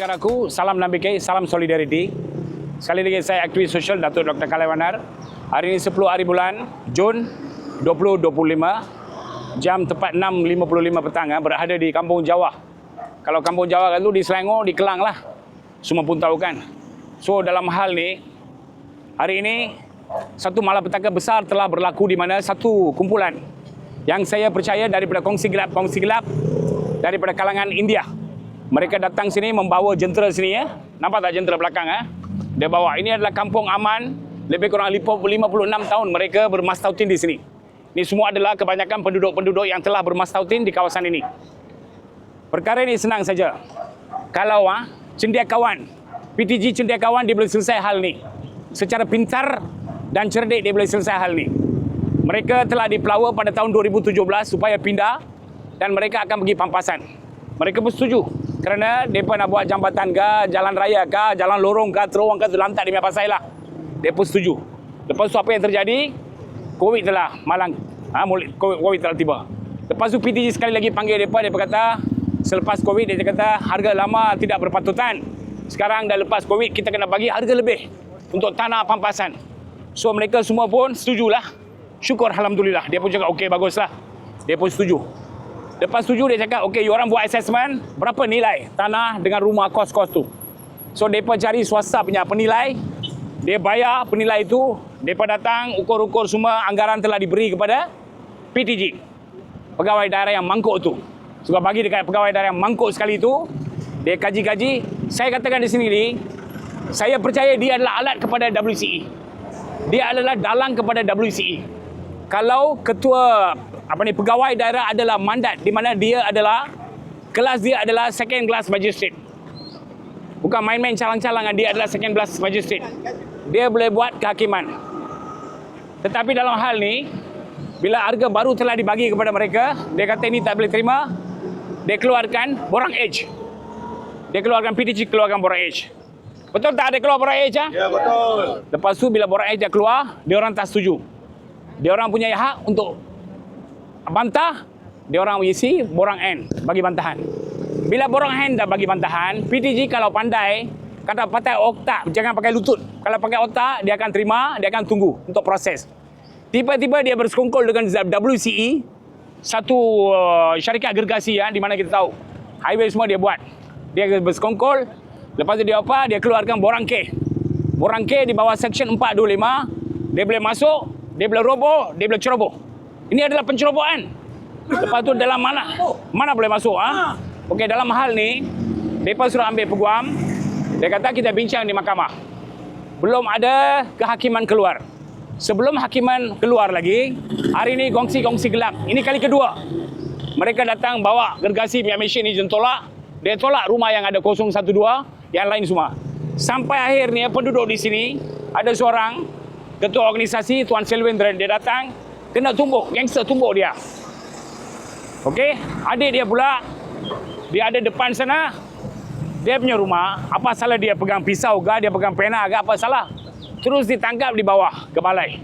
Negaraku, salam nambike, salam solidariti. Sekali lagi saya aktivis sosial Datuk Dr. Kalaiwanar. Hari ini 10 hari bulan Jun 2025 jam tepat 6.55 petang ah, berada di Kampung Jawa. Kalau Kampung Jawa kan tu di Selangor, di Kelang lah. Semua pun tahu kan. So dalam hal ni hari ini satu malapetaka besar telah berlaku di mana satu kumpulan yang saya percaya daripada kongsi gelap-kongsi gelap daripada kalangan India. Mereka datang sini membawa jentera sini ya. Nampak tak jentera belakang ya? Dia bawa. Ini adalah kampung aman. Lebih kurang 56 tahun mereka bermastautin di sini. Ini semua adalah kebanyakan penduduk-penduduk yang telah bermastautin di kawasan ini. Perkara ini senang saja. Kalau ah cendekiawan, PTG cendekiawan dia boleh selesai hal ni. Secara pintar dan cerdik dia boleh selesai hal ni. Mereka telah dipelawa pada tahun 2017 supaya pindah dan mereka akan pergi pampasan. Mereka pun setuju kerana mereka nak buat jambatan ke, jalan raya ke, jalan lorong ke, terowong ke, lantak punya pasal lah. Pun setuju. Lepas tu apa yang terjadi? Covid telah malang. Ha, COVID, COVID telah tiba. Lepas tu PTG sekali lagi panggil mereka, dia kata selepas Covid dia kata harga lama tidak berpatutan. Sekarang dah lepas Covid kita kena bagi harga lebih untuk tanah pampasan. So mereka semua pun setujulah. Syukur Alhamdulillah. Dia pun cakap okey baguslah. Dia pun setuju. Lepas setuju dia cakap, okey, you orang buat assessment, berapa nilai tanah dengan rumah kos-kos tu. So, mereka cari swasta punya penilai, dia bayar penilai itu, mereka datang, ukur-ukur semua anggaran telah diberi kepada PTG. Pegawai daerah yang mangkuk tu. Sebab bagi dekat pegawai daerah yang mangkuk sekali itu, dia kaji-kaji. Saya katakan di sini ni, saya percaya dia adalah alat kepada WCE. Dia adalah dalang kepada WCE. Kalau ketua apa ni pegawai daerah adalah mandat di mana dia adalah kelas dia adalah second class magistrate. Bukan main-main calang-calangan dia adalah second class magistrate. Dia boleh buat kehakiman. Tetapi dalam hal ni bila harga baru telah dibagi kepada mereka, dia kata ini tak boleh terima. Dia keluarkan borang age. Dia keluarkan PTG keluarkan borang age. Betul tak ada keluar borang age ah? Ya betul. Lepas tu bila borang age dah keluar, dia orang tak setuju. Dia orang punya hak untuk bantah, dia orang isi borang N bagi bantahan. Bila borang N dah bagi bantahan, PTG kalau pandai, kata pakai otak, jangan pakai lutut. Kalau pakai otak, dia akan terima, dia akan tunggu untuk proses. Tiba-tiba dia bersekongkol dengan WCE, satu uh, syarikat agregasi ya, di mana kita tahu. Highway semua dia buat. Dia bersekongkol, lepas tu dia apa? Dia keluarkan borang K. Borang K di bawah section 425, dia boleh masuk, dia boleh roboh, dia boleh ceroboh. Ini adalah pencerobohan. Lepas tu dalam mana? Mana boleh masuk? Ha? Okey, dalam hal ni, mereka suruh ambil peguam. Dia kata kita bincang di mahkamah. Belum ada kehakiman keluar. Sebelum hakiman keluar lagi, hari ini kongsi-kongsi gelap. Ini kali kedua. Mereka datang bawa gergasi punya mesin ni tolak. Dia tolak rumah yang ada 012, yang lain semua. Sampai akhirnya penduduk di sini, ada seorang ketua organisasi Tuan Selvendran dia datang kena tumbuk gangster tumbuk dia. Okey? Adik dia pula dia ada depan sana dia punya rumah apa salah dia pegang pisau ke dia pegang pena ke apa salah? Terus ditangkap di bawah ke balai.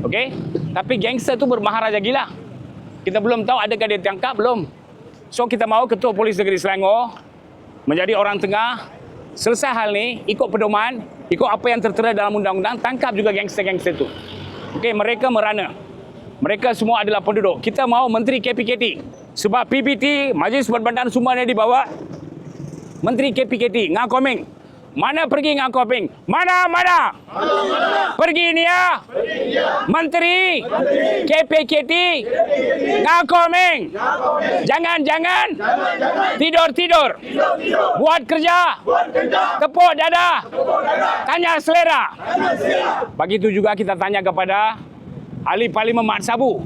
Okey? Tapi gangster tu bermaharaja gila. Kita belum tahu adakah dia ditangkap belum. So kita mahu ketua polis negeri Selangor menjadi orang tengah. Selesai hal ni ikut pedoman ikut apa yang tertera dalam undang-undang tangkap juga gangster-gangster itu okey mereka merana. Mereka semua adalah penduduk. Kita mahu menteri KPKT sebab PPT Majlis Perbandaran semua ni dibawa menteri KPKT ngakomeng mana pergi ngakomeng mana mana? Pergi ni ya? Menteri. KPKT ngakomeng jangan jangan. Tidur tidur. Buat kerja. Tepuk dada. Tanya selera. Begitu juga kita tanya kepada ahli parlimen Mat Sabu.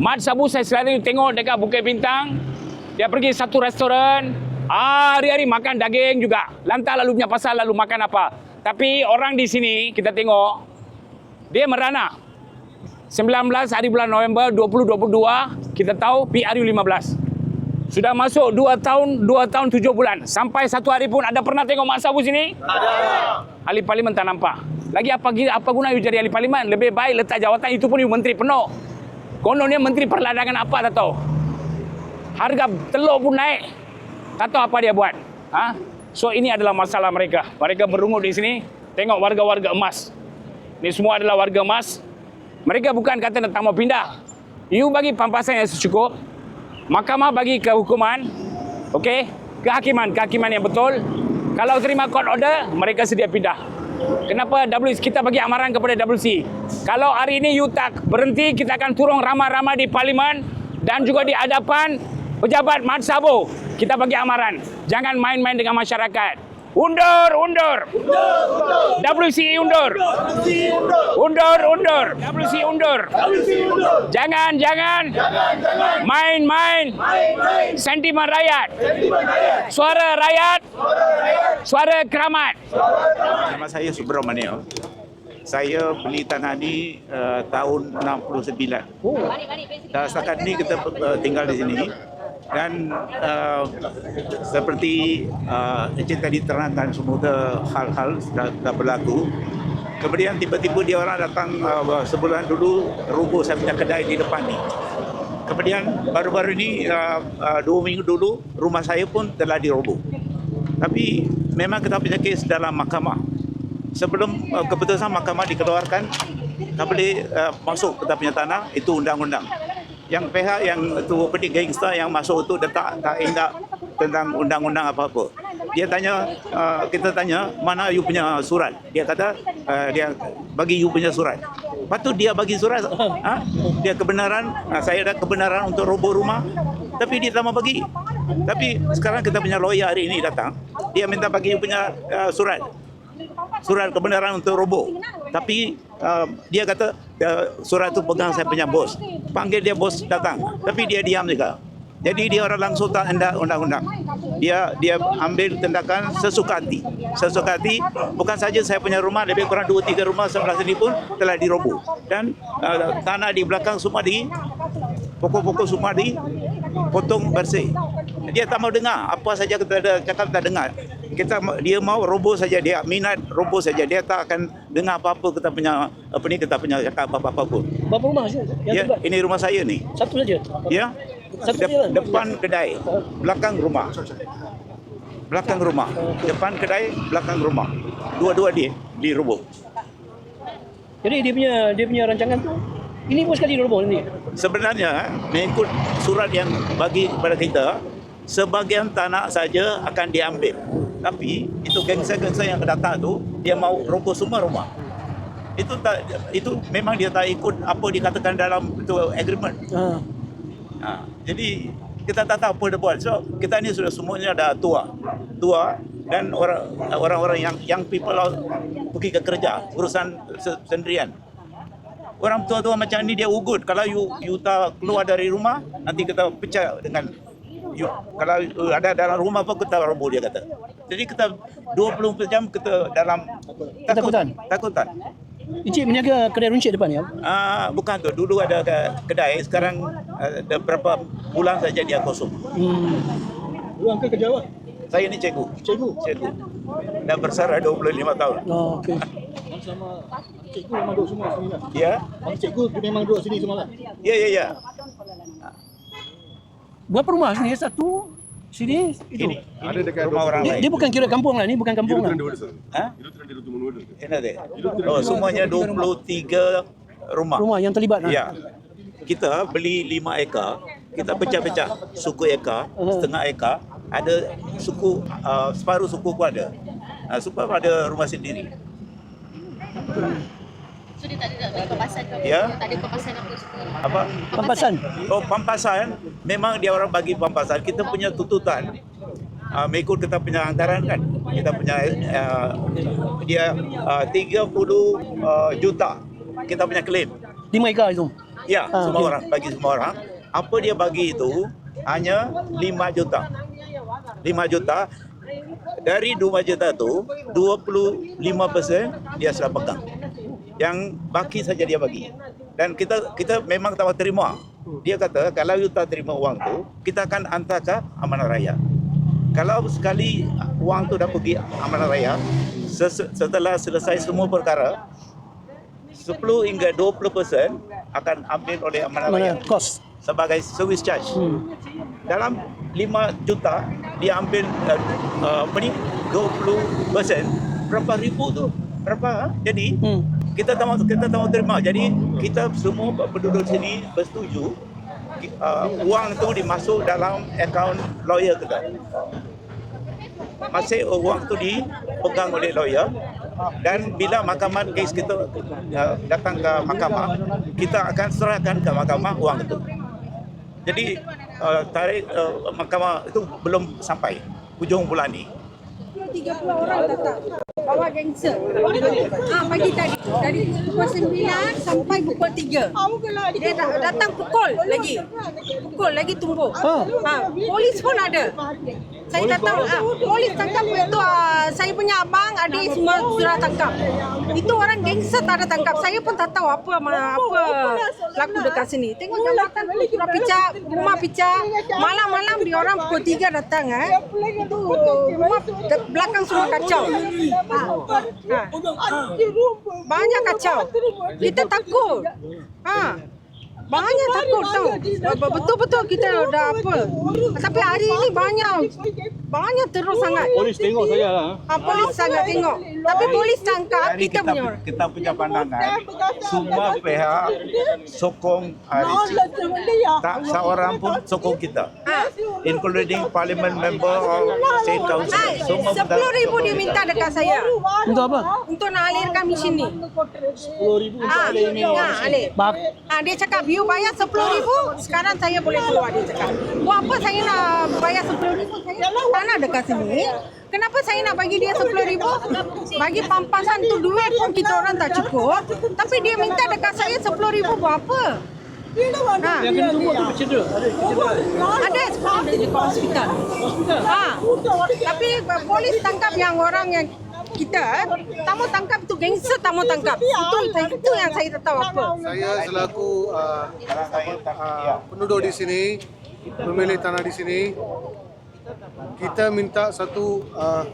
Mat Sabu saya selalu tengok dekat Bukit Bintang. Dia pergi satu restoran hari-hari makan daging juga. Lantak lalu punya pasal lalu makan apa. Tapi orang di sini kita tengok dia merana. 19 hari bulan November 2022 kita tahu PRU 15 sudah masuk 2 tahun 2 tahun 7 bulan. Sampai satu hari pun ada pernah tengok Mak Sabu sini? Ahli parlimen tak nampak. Lagi apa apa guna you jadi ahli parlimen? Lebih baik letak jawatan itu pun you menteri penuh. Kononnya menteri perladangan apa tak tahu. Harga telur pun naik tak tahu apa dia buat ha? So ini adalah masalah mereka. Mereka berungut di sini. Tengok warga-warga emas. Ini semua adalah warga emas. Mereka bukan kata nak tak mau pindah. You bagi pampasan yang secukup. Mahkamah bagi kehukuman. Okey? Kehakiman, kehakiman yang betul. Kalau terima court order, mereka sedia pindah. Kenapa WC kita bagi amaran kepada WC? Kalau hari ini you tak berhenti, kita akan turun ramai-ramai di parlimen dan juga di hadapan pejabat Mat Sabo. Kita bagi amaran. Jangan main-main dengan masyarakat. Undur, undur. WC undur. Undur, undur. WC undur. Jangan, jangan. Main-main. Sentimen rakyat. Suara rakyat. Suara keramat. Nama saya Subramaniam. Saya beli tanah ni uh, tahun 69. Dan setakat ni kita uh, tinggal di sini. Dan uh, seperti uh, Encik tadi terangkan semua hal-hal sudah, sudah berlaku. Kemudian tiba-tiba dia orang datang uh, sebulan dulu rubuh saya punya kedai di depan ni. Kemudian baru-baru ni uh, uh, dua minggu dulu rumah saya pun telah diroboh. Tapi memang kita punya kes dalam mahkamah. Sebelum uh, keputusan mahkamah dikeluarkan, tak boleh uh, masuk kita punya tanah, itu undang-undang. Yang pihak yang apa ni gangster yang masuk itu dia tak tak ingat tentang undang-undang apa-apa. Dia tanya uh, kita tanya mana you punya surat. Dia kata uh, dia bagi you punya surat. Lepas tu dia bagi surat. Ha? Dia kebenaran, uh, saya ada kebenaran untuk roboh rumah. Tapi dia tak mau bagi. Tapi sekarang kita punya lawyer hari ini datang, dia minta bagi you punya uh, surat. Surat kebenaran untuk roboh. Tapi uh, dia kata uh, surat tu pegang saya punya bos. Panggil dia bos datang. Tapi dia diam juga. Jadi dia orang langsung tak hendak undang-undang. Dia dia ambil tindakan sesuka hati. Sesuka hati bukan saja saya punya rumah lebih kurang 2 3 rumah sebelah sini pun telah diroboh. Dan uh, tanah di belakang semua di pokok-pokok semua di potong bersih. Dia tak mau dengar apa saja kita ada cakap tak dengar. Kita dia mau roboh saja dia minat roboh saja dia tak akan dengar apa-apa kita punya apa ni kita punya cakap apa-apa pun. Berapa rumah sih yang Ya, ini rumah saya ni. Satu saja. Ya. Satu Dep- lah. depan kedai, belakang rumah. Belakang rumah. Depan kedai, belakang rumah. Dua-dua dia diroboh. Jadi dia punya dia punya rancangan tu ini pun sekali roboh nanti. Sebenarnya mengikut surat yang bagi kepada kita, sebahagian tanah saja akan diambil. Tapi itu gangster-gangster yang datang tu dia mau roboh semua rumah. Itu tak itu memang dia tak ikut apa dikatakan dalam itu agreement. Ha. Ha, jadi kita tak tahu apa dia buat. So kita ni sudah semuanya dah tua. Tua dan orang orang-orang yang yang people pergi ke kerja urusan se- sendirian. Orang tua-tua macam ni dia ugut. Kalau you you tak keluar dari rumah nanti kita pecah dengan you, kalau you ada dalam rumah apa kita roboh dia kata. Jadi kita 24 jam kita dalam takut, Ketakutan? takutan. Encik meniaga kedai runcit depan ya. Ah, bukan tu. Dulu ada ke- kedai, sekarang uh, ada berapa bulan saja dia kosong. Hmm. Lu angkat kerja apa? Saya ni cikgu. Cikgu. Cikgu. Dah bersara 25 tahun. Oh, okey. Sama cikgu memang duduk semua sini lah. Ya? Masa cikgu memang duduk sini semua lah. Ya, ya, ya. Berapa rumah sini? Satu sini itu. Ini, ini rumah orang Dia, lain. dia bukan kira kampung lah, ni bukan kampung lah. Ha? Ini ada. Oh, semuanya 23 rumah. Rumah yang terlibat lah. Ya. Kita beli 5 ekar, kita pecah-pecah suku ekar, setengah ekar, ada suku uh, separuh suku pun ada. Uh, separuh ada rumah sendiri. So dia tak ada tak ada kepasan ke apa? Ya. Tak ada kepasan apa semua. Apa? Pampasan. Oh, pampasan memang dia orang bagi pampasan. Kita punya tuntutan uh, mengikut kita punya anggaran kan. Kita punya uh, dia uh, 30 uh, juta kita punya claim. Lima ekar itu. Ya, Ah, semua okey. orang bagi semua orang. Apa dia bagi itu hanya 5 juta. 5 juta dari 2 juta tu 25% dia sudah pegang. Yang baki saja dia bagi. Dan kita kita memang tak terima. Dia kata kalau you tak terima uang tu, kita akan hantar ke amanah raya. Kalau sekali uang tu dah pergi amanah raya, setelah selesai semua perkara, 10 hingga 20% akan ambil oleh amanah raya kos? sebagai service charge. Hmm. Dalam 5 juta dia ambil uh, uh, apa ni 20 persen berapa ribu tu berapa ha? jadi Hmm. Kita tak mahu kita tak mahu terima jadi kita semua penduduk sini bersetuju uh, wang tu dimasuk dalam akaun lawyer kita masih wang tu dipegang oleh lawyer. Dan bila mahkamah kes kita uh, datang ke mahkamah kita akan serahkan ke mahkamah wang itu jadi uh, tarikh uh, mahkamah itu belum sampai hujung bulan ni 30 orang datang bawa gangster. Ah pagi tadi dari pukul 9 sampai pukul 3. Dia datang pukul lagi. Pukul lagi tunggu. Ha, polis pun ada. Saya datang ah, polis tangkap itu ah, saya punya abang adik semua sudah tangkap. Itu orang gangster tak ada tangkap. Saya pun tak tahu apa ma- apa laku dekat sini. Tengok jambatan sudah picak, rumah picak. Malam-malam dia orang pukul 3 datang eh. Itu rumah de- belakang semua kacau. Ha. Ha. Banyak kacau. Kita takut. Ha. Banyak takut tau. Betul-betul kita dah apa. Tapi hari ini banyak. Banyak terus sangat. Polis tengok saya lah. Ha, polis sangat tengok. Tapi polis tangkap Jadi kita punya orang. kita punya pandangan semua pihak sokong RC tak seorang pun sokong kita Ha. including parliament member or state council semua sepuluh ribu dia minta dekat saya Untuk apa? untuk nak alirkan mesin ni. 10 ribu untuk Ah, alih ini. ya, alih. Bak. Ah, dia cakap you bayar sepuluh ribu, sekarang saya boleh keluar dia cakap. Buat apa saya nak bayar sepuluh ribu? Saya tanah dekat sini. Kenapa saya nak bagi dia sepuluh ribu? Bagi pampasan tu duit pun kita orang tak cukup. Tapi dia minta dekat saya sepuluh ribu buat apa? Ha. Yang kena tunggu tu cedera. Ada. Ada hospital. Ha. Tapi polis tangkap yang orang yang kita, tak mau tangkap tu gangster tak mau tangkap. Itu itu yang saya tak tahu apa. Saya selaku uh, uh, penduduk di sini, pemilik tanah di sini, kita minta satu uh,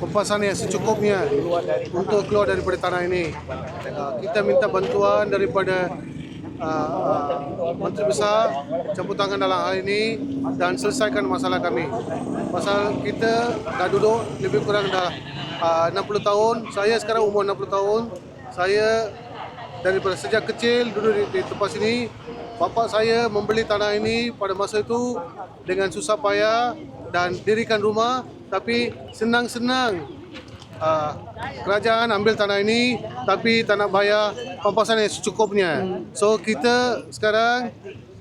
pempasan yang secukupnya untuk keluar daripada tanah ini. Uh, kita minta bantuan daripada uh, uh, Menteri Besar campur tangan dalam hal ini dan selesaikan masalah kami. Pasal kita dah duduk lebih kurang dah uh, 60 tahun. Saya sekarang umur 60 tahun. Saya daripada sejak kecil duduk di, di tempat sini bapa saya membeli tanah ini pada masa itu dengan susah payah dan dirikan rumah tapi senang-senang uh, kerajaan ambil tanah ini tapi tak nak bayar pampasan yang secukupnya so kita sekarang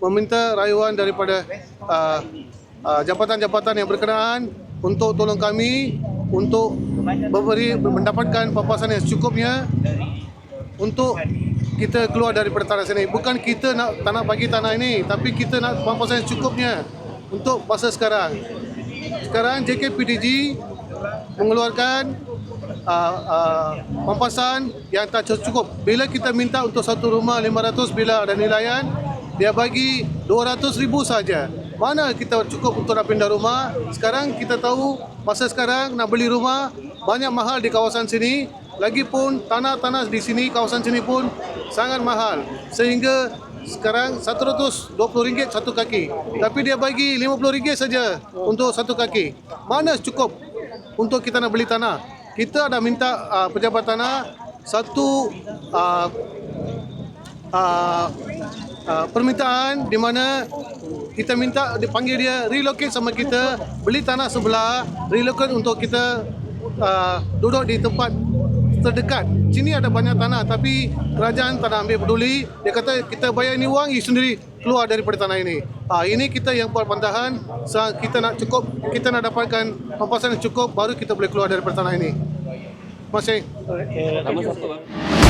meminta rayuan daripada uh, uh, jabatan-jabatan yang berkenaan untuk tolong kami untuk memberi mendapatkan pampasan yang secukupnya untuk kita keluar daripada tanah sini. Bukan kita nak tak nak bagi tanah ini, tapi kita nak pampasan yang cukupnya untuk masa sekarang. Sekarang JKPDG mengeluarkan uh, uh, pampasan yang tak cukup. Bila kita minta untuk satu rumah 500 bila ada nilaian, dia bagi 200 ribu saja. Mana kita cukup untuk nak pindah rumah? Sekarang kita tahu masa sekarang nak beli rumah banyak mahal di kawasan sini. Lagipun tanah-tanah di sini kawasan sini pun sangat mahal sehingga sekarang RM120 satu kaki. Tapi dia bagi RM50 saja untuk satu kaki. Mana cukup untuk kita nak beli tanah? Kita ada minta uh, pejabat tanah satu uh, uh, uh, permintaan di mana kita minta dipanggil dia relocate sama kita beli tanah sebelah relocate untuk kita uh, duduk di tempat terdekat. Sini ada banyak tanah tapi kerajaan tak ambil peduli. Dia kata kita bayar ini wang, you sendiri keluar daripada tanah ini. Ah ini kita yang buat pantahan. Kita nak cukup, kita nak dapatkan pampasan yang cukup baru kita boleh keluar daripada tanah ini. Terima kasih. Nama siapa?